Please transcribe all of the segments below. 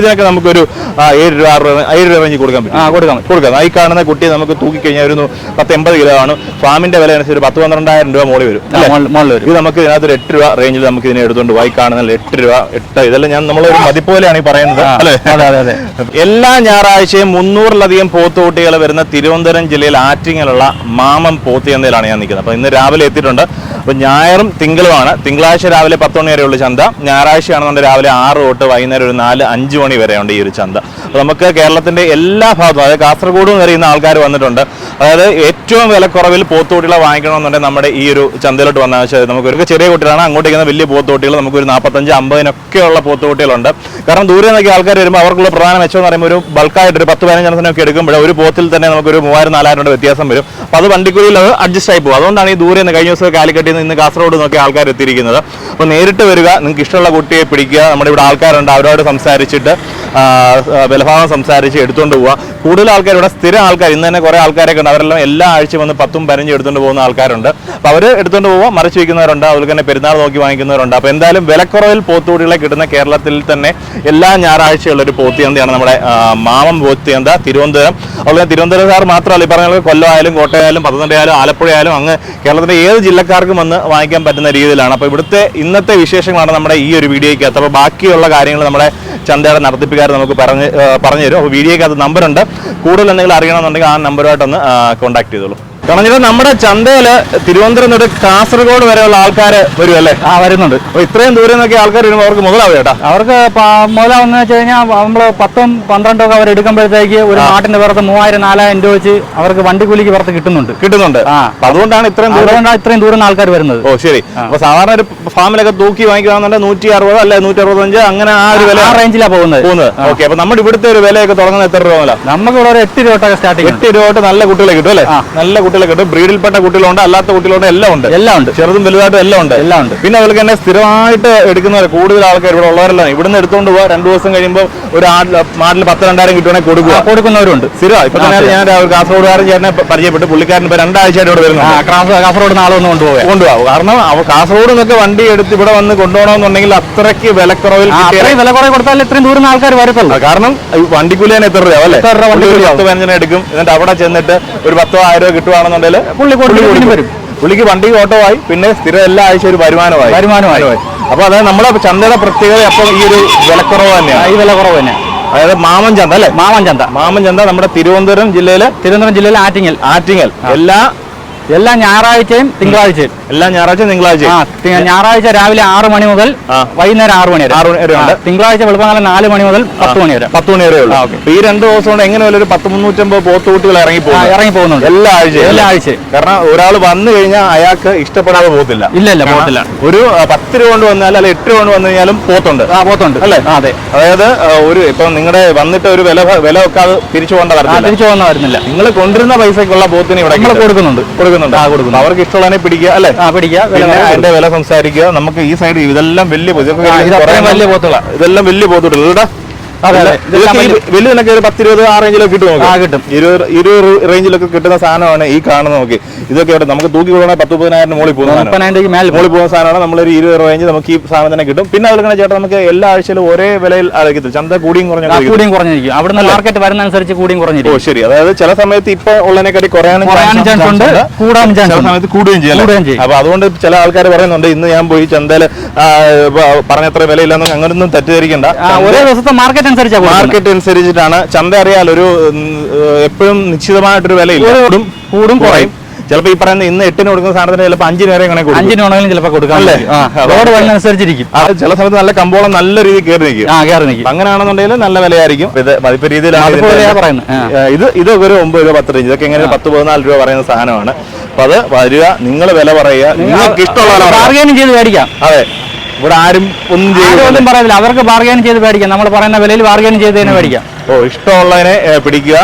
ഇതിനൊക്കെ നമുക്കൊരു ഏഴ് രൂപ ആറ് രൂപ ഏഴ് രൂപ റേഞ്ച് കൊടുക്കാൻ പറ്റും. ആ കൊടുക്കാം. കൊടുക്കാം ഈ കാണുന്ന കുട്ടി നമുക്ക് തൂക്കിക്കഴിഞ്ഞാൽ ഒരു പത്ത് എൺപത് കിലോ ആണ്. ഫാമിന്റെ വില അനുസരിച്ച് ഒരു പത്ത് പന്ത്രണ്ടായിരം രൂപ മോളി വരും. മോളി വരും. ഇത് നമുക്ക് ഇതിനകത്ത് ഒരു എട്ട് രൂപ റേഞ്ചിൽ നമുക്ക് ഇതിനെ എടുത്തുകൊണ്ട് പോയി കാണുന്ന എട്ട് രൂപ എട്ട് ഇതെല്ലാം ഞാൻ നമ്മളൊരു മതിപ്പോലെയാണ് ഈ പറയുന്നത്. അല്ലേ? അതെ അതെ അതെ. എല്ലാ ഞായറാഴ്ചയും മുന്നൂറിലധികം പോത്തുകുട്ടികൾ വരുന്ന തിരുവനന്തപുരം ജില്ലയിൽ ആറ്റിങ്ങിലുള്ള മാമം പോത്തിയന്തയിലാണ് ഞാൻ നിൽക്കുന്നത്. അപ്പോൾ ഇന്ന് രാവിലെ എത്തിയിട്ടുണ്ട്. അപ്പോൾ ഞായറും തിങ്കളുമാണ് തിങ്കളാഴ്ച രാവിലെ പത്ത് മണി വരെയുള്ള ചന്ത. ഞായറാഴ്ചയാണെന്നുണ്ടെങ്കിൽ രാവിലെ ആറ് തൊട്ട് വൈകുന്നേരം ഒരു നാല് അഞ്ച് മണി വരെയുണ്ട് ഈ ഒരു ചന്ത. അപ്പോൾ നമുക്ക് കേരളത്തിന്റെ എല്ലാ ഭാഗത്തും അതായത് കാസർഗോഡ് എന്ന് അറിയുന്ന ആൾക്കാർ വന്നിട്ടുണ്ട്. അതായത് ഏറ്റവും വില വിലക്കുറവിൽ പോത്തുകുട്ടികളെ വാങ്ങിക്കണമെന്നുണ്ടെങ്കിൽ നമ്മുടെ ഈ ഒരു ചന്തയിലോട്ട് വന്നാൽ വെച്ചാൽ നമുക്ക് ഒരു ചെറിയ കുട്ടികളാണ്. അങ്ങോട്ട് ഇരിക്കുന്ന വലിയ പോത്തോട്ടികൾ നമുക്ക് ഒരു നാൽപ്പത്തഞ്ച് അമ്പതിനൊക്കെയുള്ള പോത്തുകുട്ടികളുണ്ട്. കാരണം ദൂരെ നിന്നൊക്കെ ആൾക്കാർ വരുമ്പോൾ അവർക്കുള്ള പ്രധാന മെച്ചം എന്ന് പറയുമ്പോൾ ഒരു ബൾക്കായിട്ട് ഒരു പത്ത് പതിനഞ്ചെണ്ണത്തിനൊക്കെ എടുക്കുമ്പോൾ ഒരു പോത്തിൽ തന്നെ നമുക്കൊരു മൂവായിരം നാലായിരം രൂപ വ്യത്യാസം വരും. അപ്പോൾ അത് വണ്ടിക്കൂലിയിൽ അത് അഡ്ജസ്റ്റ് ആയി പോകും. അതുകൊണ്ടാണ് ഈ ദൂരെ നിന്ന് കഴിഞ്ഞ ദിവസം കാലിക്കട്ടിൽ നിന്ന് ഇന്ന് കാസർഗോഡ് നിന്നൊക്കെ ആൾക്കാർ എത്തിയിരിക്കുന്നത്. അപ്പോൾ നേരിട്ട് വരിക നിങ്ങൾക്ക് ഇഷ്ടമുള്ള കുട്ടിയെ പിടിക്കുക നമ്മുടെ ഇവിടെ ആൾക്കാരുണ്ട് അവരോട് സംസാരിച്ചിട്ട് ബലഭാവം സംസാരിച്ച് എടുത്തുകൊണ്ട് പോവുക. കൂടുതൽ ആൾക്കാർ ഇവിടെ സ്ഥിരം ആൾക്കാർ ഇന്ന് തന്നെ കുറേ ആൾക്കാരൊക്കെ അവരെല്ലാം എല്ലാ ആഴ്ചയും വന്ന് പത്തും പതിനഞ്ചും എടുത്തുകൊണ്ട് പോകുന്ന ആൾക്കാരുണ്ട്. അപ്പോൾ അവർ എടുത്തുകൊണ്ട് പോകുക മറിച്ച് വയ്ക്കുന്നവരുണ്ട് അതുപോലെ തന്നെ പെരുന്നാൾ നോക്കി വാങ്ങിക്കുന്നവരുണ്ട്. അപ്പോൾ എന്തായാലും വിലക്കുറവിൽ പോത്തുകൂടികളെ കിട്ടുന്ന കേരളത്തിൽ തന്നെ എല്ലാ ഞായറാഴ്ചയുള്ള ഒരു പോത്തിയന്തയാണ് നമ്മുടെ മാമം പോത്തിയന്ത തിരുവനന്തപുരം. അതുപോലെ തിരുവനന്തപുരം സാർ മാത്രമല്ല ഈ പറഞ്ഞ കൊല്ലമായാലും കോട്ടയായാലും പത്തനംതിട്ടയായാലും ആലപ്പുഴയായാലും അങ്ങ് കേരളത്തിലെ ഏത് ജില്ലക്കാർക്കും വന്ന് വാങ്ങിക്കാൻ പറ്റുന്ന രീതിയിലാണ്. അപ്പോൾ ഇവിടുത്തെ ഇന്നത്തെ വിശേഷങ്ങളാണ് നമ്മുടെ ഈ ഒരു വീഡിയോയ്ക്കകത്ത്. അപ്പോൾ ബാക്കിയുള്ള കാര്യങ്ങൾ നമ്മുടെ ചന്തയുടെ നടത്തിപ്പുകാർ നമുക്ക് പറഞ്ഞ് പറഞ്ഞു തരും അപ്പോൾ വീഡിയോയ്ക്കകത്ത് നമ്പറുണ്ട് കൂടുതൽ എന്തെങ്കിലും അറിയണമെന്നുണ്ടെങ്കിൽ ആ നമ്പറുമായിട്ടൊന്ന് കോൺടാക്ട് ചെയ്തോളൂ. കാരണം നമ്മുടെ ചന്തയിൽ തിരുവനന്തപുരം തൊട്ട് കാസർഗോഡ് വരെയുള്ള ആൾക്കാർ വരും അല്ലേ ആ വരുന്നുണ്ട്. അപ്പോൾ ഇത്രയും ദൂരം നിന്നൊക്കെ ആൾക്കാർ വരുമ്പോൾ അവർക്ക് മുതലാവും ചേട്ടാ. അവർക്ക് മുതലാവുന്ന വെച്ച് കഴിഞ്ഞാൽ നമ്മൾ പത്തും പന്ത്രണ്ടും ഒക്കെ അവർ എടുക്കുമ്പോഴത്തേക്ക് ഒരു നാട്ടിന്റെ പുറത്ത് മൂവായിരം നാലായിരം രൂപ വെച്ച് അവർക്ക് വണ്ടിക്കൂലിക്ക് പുറത്ത് കിട്ടുന്നുണ്ട്. കിട്ടുന്നുണ്ട്. ആ. അപ്പൊ അതുകൊണ്ടാണ് ഇത്രയും ദൂരം ഇത്രയും ദൂരം ആൾക്കാർ വരുന്നത്. ഓ ശരി. അപ്പൊ സാധാരണ ഒരു ഫാമിലൊക്കെ തൂക്കി വാങ്ങിക്കുകയാണെന്നുണ്ടെങ്കിൽ നൂറ്റി അറുപത് അല്ലെ നൂറ്റി അറുപത്തഞ്ച് അങ്ങനെ ആ ഒരു വില ആ റേഞ്ചിലാണ് പോകുന്നത്. പോകുന്നത്. ഓക്കെ അപ്പൊ നമ്മുടെ ഇവിടുത്തെ ഒരു വിലയൊക്കെ തുടങ്ങുന്നത് എത്ര രൂപ നമുക്ക് ഇവിടെ ഒരു എട്ട് രൂപ സ്റ്റാർട്ട് സ്റ്റാർട്ടിങ് എട്ട് രൂപ നല്ല കുട്ടികളെ കിട്ടും അല്ലേ. നല്ല കുട്ടികളെ കിട്ടും ബ്രീഡിൽപ്പെട്ട കുട്ടികളുണ്ട് അല്ലാത്ത കുട്ടികളുണ്ട് എല്ലാം ഉണ്ട്. എല്ലാം ഉണ്ട്. ചെറുതും വലുതായിട്ടും എല്ലാം ഉണ്ട്. എല്ലാം ഉണ്ട്. പിന്നെ അതുപോലെ തന്നെ സ്ഥിരമായിട്ട് എടുക്കുന്നവർ കൂടുതൽ ആൾക്കാർ ഇവിടെ ഉള്ളവരെല്ലാം ഇവിടുന്ന് എടുത്തുകൊണ്ട് പോവാ. രണ്ടു ദിവസം കഴിയുമ്പോൾ ഒരു നാട്ടിൽ മാട്ടിൽ പത്ത് രണ്ടായിരം കിട്ടുവാണെങ്കിൽ കൊടുക്കുക കൊടുക്കുന്നവരുണ്ട്. സ്ഥിരം ഇപ്പൊ തന്നെ ഞാൻ കാസർഗോഡ് കാസർഗോഡുകാരൻ ചേട്ടനെ പരിചയപ്പെട്ടു. പുള്ളിക്കാരൻ ഇപ്പൊ രണ്ടാഴ്ചയായിട്ട് ഇവിടെ ആ കാസർഗോഡ് നാളെ ഒന്ന് കൊണ്ടുപോകാം കൊണ്ടുപോകും കാരണം കാസർഗോഡ് നിന്നൊക്കെ വണ്ടി എടുത്ത് ഇവിടെ വന്ന് കൊണ്ടുപോകണമെന്നുണ്ടെങ്കിൽ അത്രയ്ക്ക് വിലക്കുറവിൽ വിലക്കുറവ് കൊടുത്താൽ ഇത്രയും ദൂരം ആൾക്കാർ വരത്തുള്ളൂ. കാരണം വണ്ടിക്കൂലി തന്നെ എത്ര രൂപ അല്ലേ? പത്ത് പതിനഞ്ചിനെ എടുക്കും. എന്നിട്ട് അവിടെ ചെന്നിട്ട് ഒരു പത്തോ ആയിരോ രൂപ പുള്ളി കൊടുക്കും. വരും. പുള്ളിക്ക് വണ്ടി ഓട്ടോ ആയി പിന്നെ സ്ഥിരം എല്ലാ ആഴ്ച ഒരു വരുമാനമായി. വരുമാനമായി. അപ്പൊ അതായത് നമ്മുടെ ചന്തയുടെ പ്രത്യേകത അപ്പം ഈ ഒരു വിലക്കുറവ് തന്നെയാണ്. ഈ വില കുറവ് തന്നെ. അതായത് മാമൻ ചന്ത അല്ലേ? മാമൻ ചന്ത. മാമൻ ചന്ത നമ്മുടെ തിരുവനന്തപുരം ജില്ലയിലെ തിരുവനന്തപുരം ജില്ലയിലെ ആറ്റിങ്ങൽ. ആറ്റിങ്ങൽ. എല്ലാ എല്ലാ ഞായറാഴ്ചയും തിങ്കളാഴ്ചയും. എല്ലാ ഞായറാഴ്ചയും തിങ്കളാഴ്ചയും. ഞായറാഴ്ച രാവിലെ ആറ് മണി മുതൽ വൈകുന്നേരം ആറ് മണി വരെ. ആറ് മണി വരെ. തിങ്കളാഴ്ച വെളുപ്പങ്ങളെ നാല് മണി മുതൽ പത്ത് മണി വരെ. പത്ത് മണി വരെ ഉള്ളൂ. ഈ രണ്ട് ദിവസം കൊണ്ട് എങ്ങനെ ഒരു പത്ത് മുന്നൂറ്റമ്പത് പോത്തുകുട്ടികൾ ഇറങ്ങി പോകും ഇറങ്ങി പോകുന്നുണ്ട്. എല്ലാ ആഴ്ചയും എല്ലാ? ആഴ്ചയും. കാരണം ഒരാൾ വന്നു കഴിഞ്ഞാൽ അയാൾക്ക് ഇഷ്ടപ്പെടാതെ പോകത്തില്ല. ഇല്ല ഇല്ല പോകത്തില്ല. ഒരു പത്ത് രൂപ കൊണ്ട് വന്നാൽ അല്ലെ എട്ട് രൂപ കൊണ്ട് വന്നു കഴിഞ്ഞാലും പോത്തുണ്ട്. ആ പോത്തുണ്ട്. അല്ലേ? അതെ. അതായത് ഒരു ഇപ്പൊ നിങ്ങളുടെ വന്നിട്ട് ഒരു വില വില വെക്കാതെ തിരിച്ചു പോകേണ്ട തിരിച്ചു പോകുന്ന വരുന്നില്ല നിങ്ങൾ കൊണ്ടിരുന്ന പൈസക്കുള്ള പോത്തിന് ഇവിടെ കൊടുക്കുന്നുണ്ട്. കൊടുക്കുന്നുണ്ട്. കൊടുക്കുന്നുണ്ട്. അവർക്ക് ഇഷ്ടമുള്ളതിനെ പിടിക്കുക അല്ലേ? പിടിക്കുക. അതിന്റെ വില സംസാരിക്കുക. നമുക്ക് ഈ സൈഡ് ഇതെല്ലാം വലിയ പോത്ത്. ഇതൊക്കെ ആ, ഇത് കുറേ അത്രയും വലിയ പോത്തുള്ള ഇതെല്ലാം വലിയ പോത്തുകൾ വലുതിനൊക്കെ ഒരു പത്ത് ഇരുപത് ആ റേഞ്ചിലൊക്കെ കിട്ടും. കിട്ടും. ഇരുപത് ഇരുപത് റേഞ്ചിലൊക്കെ കിട്ടുന്ന സാധനമാണ് ഈ കാണുന്നത് നോക്കി ഇതൊക്കെ ഇവിടെ നമുക്ക് തൂക്കി കൊടുക്കണ പത്ത് മുപ്പതിനായിരം മുകളിൽ പോകുന്ന മുകളിൽ പോകുന്ന സാധനമാണ്. നമ്മളൊരു ഇരുപത് റേഞ്ച് നമുക്ക് ഈ സാധനം തന്നെ കിട്ടും. പിന്നെ അതുപോലെ ചേട്ടാ നമുക്ക് എല്ലാ ആഴ്ചയിലും ഒരേ വിലയിൽ അടക്കത്തില്ല ചന്ത കൂടിയും കുറഞ്ഞു കൂടിയും കുറഞ്ഞിരിക്കും. അവിടുന്ന് മാർക്കറ്റ് വരുന്ന അനുസരിച്ച് കൂടിയും ഓ ശരി. അതായത് ചില സമയത്ത് ഇപ്പൊ ഉള്ളതിനെക്കാട്ടി കുറയാനും chance ഉണ്ട്. കൂടാനും chance ചില സമയത്ത് കൂടുകയും ചെയ്യും അപ്പൊ അതുകൊണ്ട് ചില ആൾക്കാർ പറയുന്നുണ്ട് ഇന്ന് ഞാൻ പോയി ചന്തയിൽ പറഞ്ഞത്ര വിലയില്ലെന്ന് അങ്ങനൊന്നും തെറ്റിദ്ധരിക്കണ്ട. ഒരേ ദിവസത്തെ മാർക്കറ്റ് അനുസരിച്ചാണ് മാർക്കറ്റ് അനുസരിച്ചിട്ടാണ് ചന്ത അറിയാൽ ഒരു എപ്പോഴും നിശ്ചിതമായിട്ടൊരു വിലയില്ല. കൂടും കൂടും കുറയും. ചിലപ്പോൾ ഈ പറയുന്ന ഇന്ന് എട്ടിന് കൊടുക്കുന്ന സാധനത്തിന് ചിലപ്പോൾ അഞ്ചിന് വരെ അങ്ങനെ കൊടുക്കും. അഞ്ചിന് വേണമെങ്കിലും ചിലപ്പോൾ കൊടുക്കാം അല്ലേ? റോഡ് വരുന്നതനുസരിച്ചിരിക്കും ആ, ചില സമയത്ത് നല്ല കമ്പോളം നല്ല രീതിയിൽ കയറി നിൽക്കും. ആ കയറി നിൽക്കും. അങ്ങനെയാണെന്നുണ്ടെങ്കിൽ നല്ല വിലയായിരിക്കും. ഇത് മതിപ്പ് രീതിയിലാണ്. ഇത്. ഇത് ഒരു ഒമ്പത് രൂപ പത്ത് രൂപ ഇതൊക്കെ എങ്ങനെ പത്ത് പതിനാല് രൂപ പറയുന്ന സാധനമാണ്. അപ്പൊ അത് വരിക നിങ്ങൾ വില പറയുക. നിങ്ങൾക്ക് ഇഷ്ടമുള്ള വില പറയുക. ബാർഗൈനിങ് ചെയ്ത് മേടിക്കാം. അതെ. ഇവിടെ ആരും ഒന്നും ഒന്നും പറയില്ല അവർക്ക് ബാർഗൈൻ ചെയ്ത് മേടിക്കാം. നമ്മൾ പറയുന്ന വിലയിൽ ബാർഗൈൻ ചെയ്ത് തന്നെ മേടിക്കാം. ഓ ഇഷ്ടമുള്ളതിനെ പിടിക്കുക.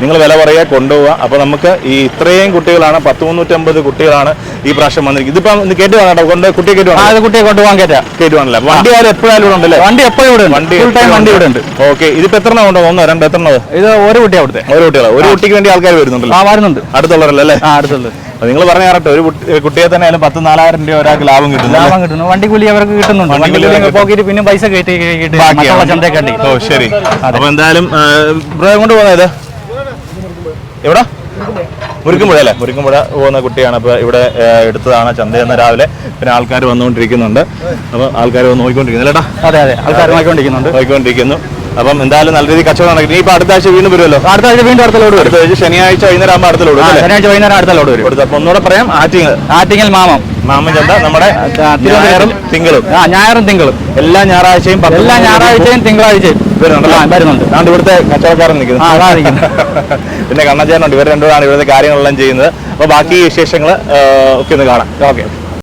നിങ്ങൾ വില പറയുക കൊണ്ടുപോവുക. അപ്പൊ നമുക്ക് ഈ ഇത്രയും കുട്ടികളാണ് പത്ത് മുന്നൂറ്റമ്പത് കുട്ടികളാണ് ഈ പ്രാവശ്യം വന്നിരിക്കുന്നത്. ഇതിപ്പം കേട്ട് വേണം കൊണ്ട് കുട്ടിയെ കേട്ട് ആ വേണം കുട്ടിയെ കൊണ്ടുപോകാൻ കേട്ടാ കേട്ട് വേണല്ലേ വണ്ടി ആരും എപ്പോഴായാലും ഇവിടെ ഉണ്ടല്ലേ? വണ്ടി എപ്പോഴും ഇവിടെ വണ്ടി ടൈം വണ്ടി ഇവിടെ ഉണ്ട്. ഓക്കെ ഇതിപ്പോ എത്ര ഉണ്ടോ? ഒന്നോ രണ്ടോ എത്ര ഇത് ഒരു കുട്ടി അവിടുത്തെ. ഒരു കുട്ടികളാണ് ഒരു കുട്ടിക്ക് വേണ്ടി ആൾക്കാർ വരുന്നുണ്ടല്ലോ. ആ വരുന്നുണ്ട്. അടുത്തുള്ളവരല്ലേ? അല്ലേ ആ അടുത്തുള്ളത്. നിങ്ങൾ പറഞ്ഞ കറക്റ്റ് ഒരു കുട്ടിയെ തന്നെ ആയാലും പത്ത് നാലായിരം രൂപ ഒരാൾക്ക് ലാഭം കിട്ടുന്നു ലാഭം കിട്ടുന്നു. വണ്ടി കൂലി അവർക്ക് കിട്ടുന്നുണ്ട്. വണ്ടി പിന്നെ പൈസ കയറ്റി ചന്തയൊക്കെ ഓ ശരി. അപ്പൊ എന്തായാലും കൊണ്ട് പോകുന്നത് എവിടെ? മുരിക്കുമ്പുഴ അല്ലേ? മുരിക്കുമ്പുഴ പോകുന്ന കുട്ടിയാണ്. അപ്പൊ ഇവിടെ എടുത്തതാണ് ചന്തയെന്ന രാവിലെ. പിന്നെ ആൾക്കാർ വന്നുകൊണ്ടിരിക്കുന്നുണ്ട്. അപ്പൊ ആൾക്കാർ വന്ന് നോക്കിക്കൊണ്ടിരിക്കുന്നു. അല്ലേട്ടാ അതെ അതെ. ആൾക്കാർ നോക്കിക്കൊണ്ടിരിക്കുന്നുണ്ട്. നോക്കിക്കൊണ്ടിരിക്കുന്നു. അപ്പം എന്തായാലും നല്ല രീതിയിൽ കച്ചവടം നടക്കും. ഇപ്പൊ അടുത്ത ആഴ്ച വീണ്ടും വരുമല്ലോ? അടുത്ത ആഴ്ച വീണ്ടും അടുത്ത ലോഡ് വരും. ശനിയാഴ്ച വൈകുന്നേരം ആകുമ്പോൾ അടുത്ത ലോഡ് ശനിയാഴ്ച വൈകുന്നേരം അടുത്തലോട് വരും. അപ്പൊ ഒന്നുകൂടെ പറയാം. ആറ്റിങ്ങൾ ആറ്റിങ്ങൽ മാമം. മാമൻ ചന്ത നമ്മുടെ ഞായറും തിങ്കളും. ആ ഞായറും തിങ്കളും. എല്ലാ ഞായറാഴ്ചയും എല്ലാ ഞായറാഴ്ചയും തിങ്കളാഴ്ചയും. വരുന്നുണ്ട്. അതുകൊണ്ട് ഇവിടുത്തെ കച്ചവടക്കാരൻ നിൽക്കുന്നു. പിന്നെ കണ്ണച്ചേനുണ്ട് ഇവർ രണ്ടുപേരാണ് ഇവിടുത്തെ കാര്യങ്ങളെല്ലാം ചെയ്യുന്നത്. അപ്പൊ ബാക്കി വിശേഷങ്ങൾ ഒക്കെ ഒന്ന് കാണാം. ഓക്കെ.